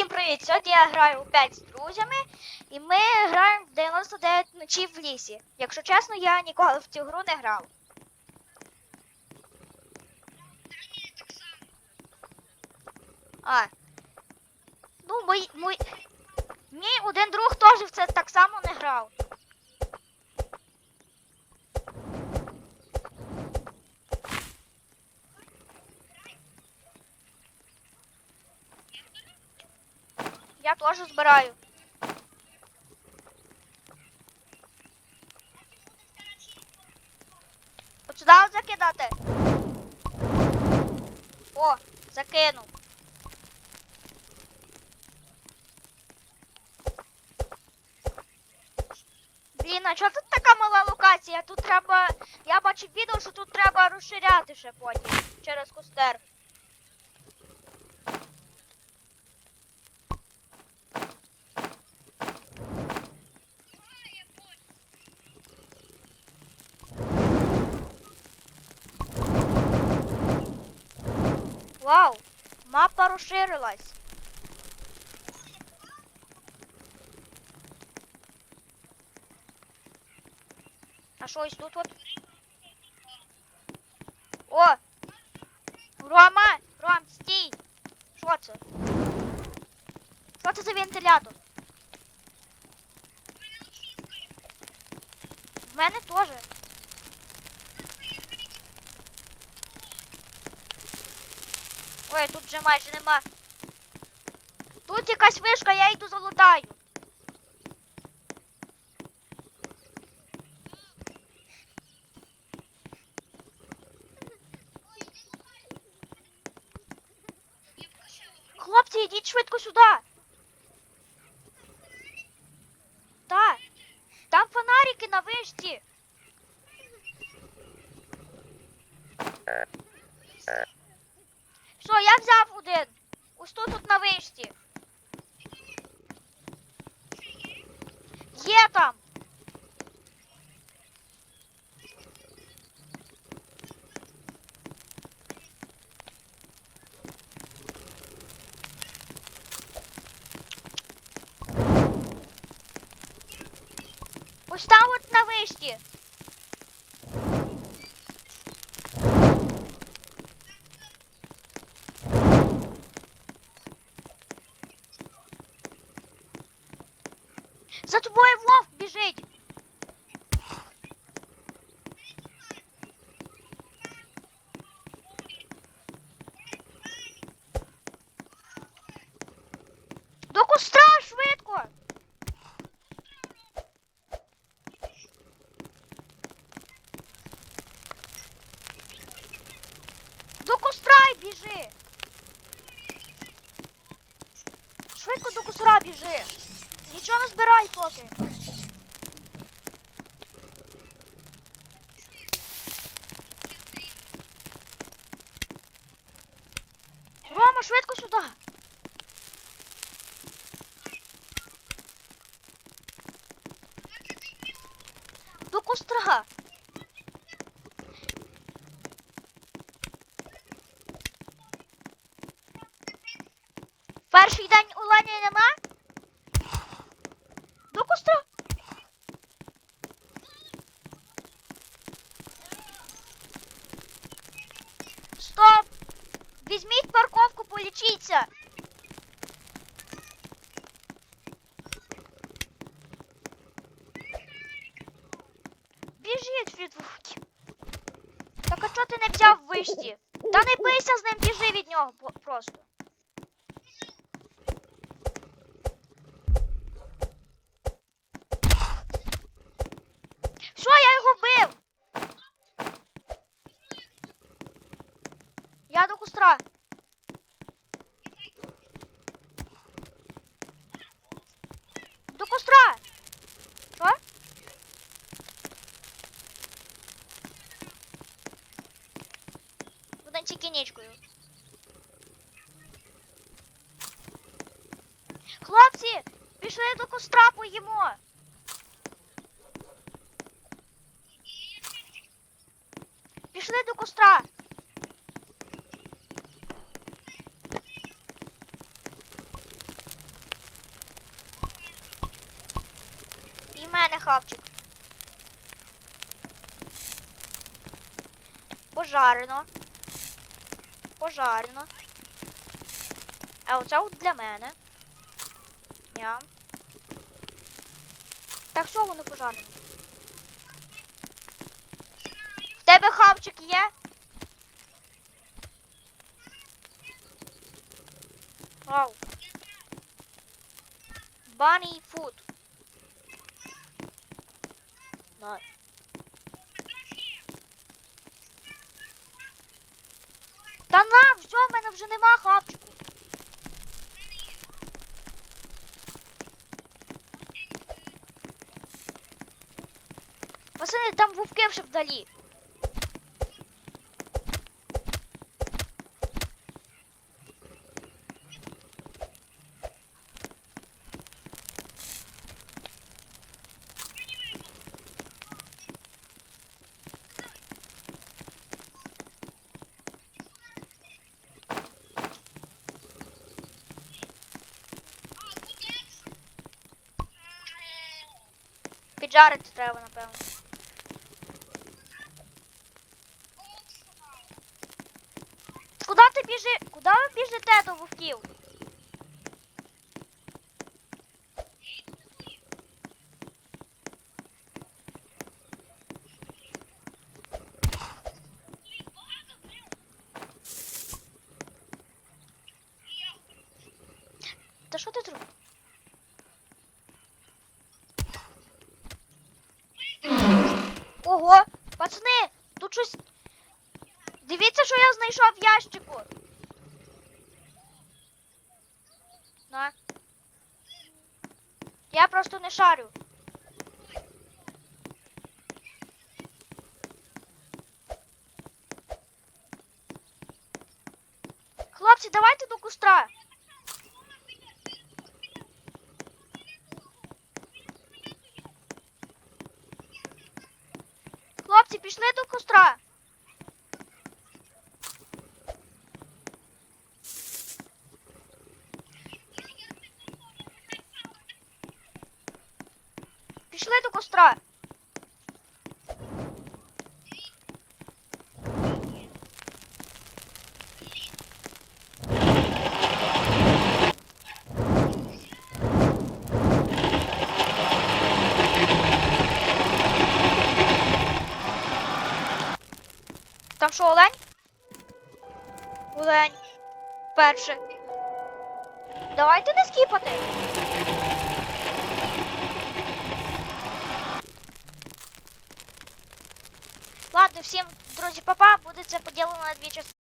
Всім привіт! Сьогодні я граю опять з друзями, і ми граємо в 99 ночів в лісі. Якщо чесно, я ніколи в цю гру не грав. А. Ну, мій, мій... Мій один друг теж в це так само не грав. Я теж збираю. От сюди закидати. О, закинув. Блін, а чого тут така мала локація? Тут треба. Я бачив відео, що тут треба розширяти ще потім через кустер. Вау, мапа розширилась. А що ось тут от? О! Рома! Ром, стій! Що це? Що це за вентилятор? В мене теж. Ой, тут вже майже нема. Тут якась вишка, я йду залутаю. Хлопці, йдіть швидко сюди. Так. Там фонарики на вишці. Все, я взяв один. Ось тут тут на вишці. Є там. Ось там от на вишці. За тобою вовк біжить. До куста швидко. До костра біжи. Швидко до костра біжи. Нічого не збирай поки. Рома, швидко сюди. До костра. Перший день у Лені нема? Костра. Стоп! Візьміть парковку, полічіться. Біжіть від вовків. Так а чого ти не взяв вишті? Та не бийся з ним, біжи від нього просто. Що я його вбив? Я до костра. Будемо тільки нічкою. Хлопці, пішли до костра поїмо. Пішли до костра. мене хавчик. Пожарено. Пожарено. А оце от для мене. Я. Так що воно пожарено? В тебе хавчик є? Вау. Bunny food. На. Та на, все, в мене вже нема хапчику. Пацани, там вовки вже вдалі. Піджарити треба, напевно. Куди ти біжи? Куди ви біжите до вовків? Та що ти тут? Ого, пацани, тут щось. Дивіться, що я знайшов в ящику. На. Я просто не шарю. Хлопці, давайте до костра. Хлопці, пішли до костра. Пішли до костра. Там що, олень? Олень. Перше. Давайте не скіпати. Ладно, всім, друзі, папа, буде це поділено на дві частини.